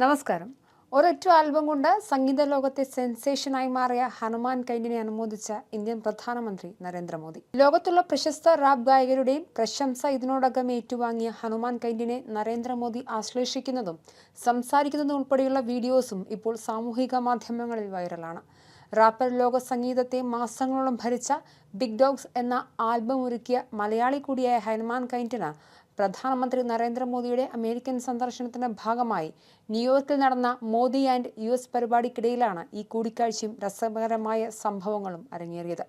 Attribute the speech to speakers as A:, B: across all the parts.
A: നമസ്കാരം. ഒരൊറ്റ ആൽബം കൊണ്ട് സംഗീത ലോകത്തെ സെൻസേഷനായി മാറിയ ഹനുമാൻ കൈൻഡിനെ അനുമോദിച്ച ഇന്ത്യൻ പ്രധാനമന്ത്രി നരേന്ദ്രമോദി. ലോകത്തുള്ള പ്രശസ്ത റാപ്പ് ഗായകരുടെയും പ്രശംസ ഇതിനോടകം ഏറ്റുവാങ്ങിയ ഹനുമാൻ കൈൻഡിനെ നരേന്ദ്രമോദി ആശ്ലേഷിക്കുന്നതും സംസാരിക്കുന്നതും ഉൾപ്പെടെയുള്ള വീഡിയോസും ഇപ്പോൾ സാമൂഹിക മാധ്യമങ്ങളിൽ വൈറലാണ്. റാപ്പർ ലോക സംഗീതത്തെ മാസങ്ങളോളം ഭരിച്ച ബിഗ് ഡോഗ്സ് എന്ന ആൽബം ഒരുക്കിയ മലയാളി കൂടിയായ ഹനുമാൻ കൈൻഡിന് പ്രധാനമന്ത്രി നരേന്ദ്രമോദിയുടെ അമേരിക്കൻ സന്ദർശനത്തിന്റെ ഭാഗമായി ന്യൂയോർക്കിൽ നടന്ന മോദി ആൻഡ് യു എസ് പരിപാടിക്കിടയിലാണ് ഈ കൂടിക്കാഴ്ചയും രസകരമായ സംഭവങ്ങളും അരങ്ങേറിയത്.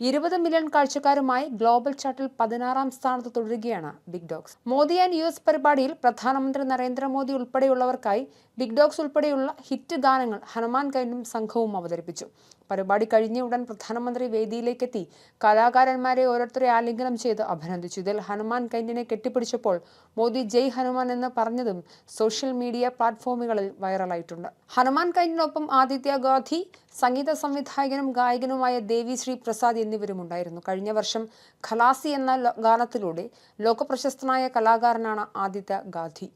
A: ഇരുപത് മില്യൺ കാഴ്ചക്കാരുമായി ഗ്ലോബൽ ചാർട്ടിൽ പതിനാറാം സ്ഥാനത്ത് തുടരുകയാണ് big dogs. Modi and U S പരിപാടിയിൽ പ്രധാനമന്ത്രി നരേന്ദ്രമോദി ഉൾപ്പെടെയുള്ളവർക്കായി ബിഗ് ഡോഗ്സ് ഉൾപ്പെടെയുള്ള ഹിറ്റ് ഗാനങ്ങൾ ഹനുമാൻ കൈനും സംഘവും അവതരിപ്പിച്ചു. പരിപാടി കഴിഞ്ഞ ഉടൻ പ്രധാനമന്ത്രി വേദിയിലേക്കെത്തി. കലാകാരന്മാരെ ഓരോരുത്തരെ ആലിംഗനം ചെയ്ത് അഭിനന്ദിച്ചു. ഇതിൽ ഹനുമാൻ കൈൻഡിനെ കെട്ടിപ്പിടിച്ചപ്പോൾ മോദി ജയ് ഹനുമാൻ എന്ന് പറഞ്ഞതും സോഷ്യൽ മീഡിയ പ്ലാറ്റ്ഫോമുകളിൽ വൈറലായിട്ടുണ്ട്. ഹനുമാൻ കൈൻഡിനൊപ്പം ആദിത്യ ഗാന്ധി സംഗീത സംവിധായകനും ഗായകനുമായ ദേവിശ്രീ ശ്രീ എന്നിവരും ഉണ്ടായിരുന്നു. കഴിഞ്ഞ വർഷം ഖലാസി എന്ന ഗാനത്തിലൂടെ ലോകപ്രശസ്തനായ കലാകാരനാണ് ആദിത്യ ഗാന്ധി.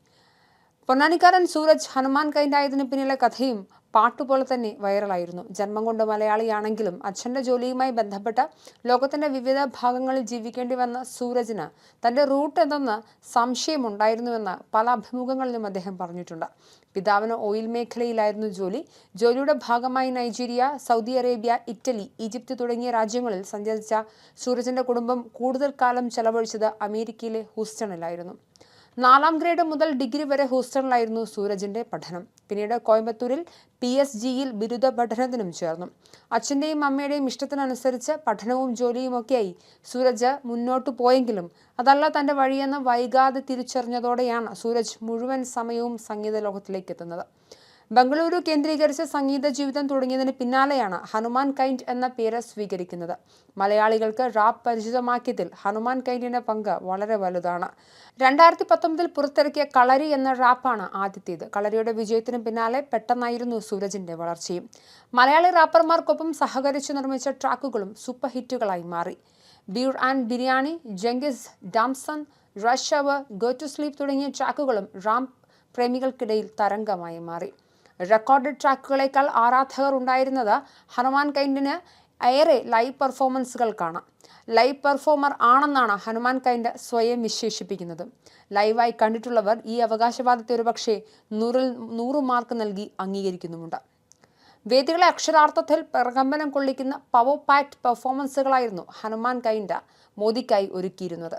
A: പൊന്നാനിക്കാരൻ സൂരജ് ഹനുമാൻ കൈൻഡായതിനു പിന്നിലെ കഥയും പാട്ടുപോലെ തന്നെ വൈറലായിരുന്നു. ജന്മം കൊണ്ട് മലയാളിയാണെങ്കിലും അച്ഛന്റെ ജോലിയുമായി ബന്ധപ്പെട്ട ലോകത്തിന്റെ വിവിധ ഭാഗങ്ങളിൽ ജീവിക്കേണ്ടി വന്ന സൂരജിന് തന്റെ റൂട്ട് എന്തെന്ന് സംശയമുണ്ടായിരുന്നുവെന്ന് പല അഭിമുഖങ്ങളിലും അദ്ദേഹം പറഞ്ഞിട്ടുണ്ട്. പിതാവിന് ഓയിൽ മേഖലയിലായിരുന്നു ജോലി. ജോലിയുടെ ഭാഗമായി Nigeria Saudi Arabia Italy Egypt തുടങ്ങിയ രാജ്യങ്ങളിൽ സഞ്ചരിച്ച സൂരജിന്റെ കുടുംബം കൂടുതൽ കാലം ചെലവഴിച്ചത് അമേരിക്കയിലെ ഹൂസ്റ്റണിലായിരുന്നു. നാലാം ഗ്രേഡ് മുതൽ ഡിഗ്രി വരെ ഹൂസ്റ്റണിലായിരുന്നു സൂരജിന്റെ പഠനം. പിന്നീട് കോയമ്പത്തൂരിൽ പി എസ് ജിയിൽ ബിരുദ പഠനത്തിനും ചേർന്നു. അച്ഛന്റെയും അമ്മയുടെയും ഇഷ്ടത്തിനനുസരിച്ച് പഠനവും ജോലിയുമൊക്കെയായി സൂരജ് മുന്നോട്ടു പോയെങ്കിലും അതല്ല തന്റെ വഴിയെന്ന് വൈകാതെ തിരിച്ചറിഞ്ഞതോടെയാണ് സൂരജ് മുഴുവൻ സമയവും സംഗീത ലോകത്തിലേക്ക് എത്തുന്നത്. ബംഗളൂരു കേന്ദ്രീകരിച്ച സംഗീത ജീവിതം തുടങ്ങിയതിന് പിന്നാലെയാണ് ഹനുമാൻ കൈൻഡ് എന്ന പേര് സ്വീകരിക്കുന്നത്. മലയാളികൾക്ക് റാപ്പ് പരിചിതമാക്കിയതിൽ ഹനുമാൻ കൈൻഡിന്റെ പങ്ക് വളരെ വലുതാണ്. രണ്ടായിരത്തി പത്തൊമ്പതിൽ പുറത്തിറക്കിയ കളരി എന്ന റാപ്പാണ് ആദ്യത്തേത്. കളരിയുടെ വിജയത്തിന് പിന്നാലെ പെട്ടെന്നായിരുന്നു സൂരജിന്റെ വളർച്ചയും. മലയാളി റാപ്പർമാർക്കൊപ്പം സഹകരിച്ച് നിർമ്മിച്ച ട്രാക്കുകളും സൂപ്പർ ഹിറ്റുകളായി മാറി. Beer and biryani Genghis damn son rush hour go to sleep തുടങ്ങിയ ട്രാക്കുകളും റാം പ്രേമികൾക്കിടയിൽ തരംഗമായി മാറി. റെക്കോർഡഡ് ട്രാക്കുകളേക്കാൾ ആരാധകർ ഉണ്ടായിരുന്നത് ഹനുമാൻ കൈൻഡിന് ഏറെ ലൈവ് പെർഫോമൻസുകൾ പെർഫോമൻസുകൾക്കാണ് ലൈവ് പെർഫോമർ ആണെന്നാണ് ഹനുമാൻ കൈൻഡ് സ്വയം വിശേഷിപ്പിക്കുന്നത്. ലൈവായി കണ്ടിട്ടുള്ളവർ ഈ അവകാശവാദത്തെ ഒരുപക്ഷെ നൂറിൽ നൂറ് മാർക്ക് നൽകി അംഗീകരിക്കുന്നുമുണ്ട്. വേദികളെ അക്ഷരാർത്ഥത്തിൽ പ്രകമ്പനം കൊള്ളിക്കുന്ന പവർ പാക്ട് പെർഫോമൻസുകളായിരുന്നു ഹനുമാൻ കൈൻഡ മോദിക്കായി ഒരുക്കിയിരുന്നത്.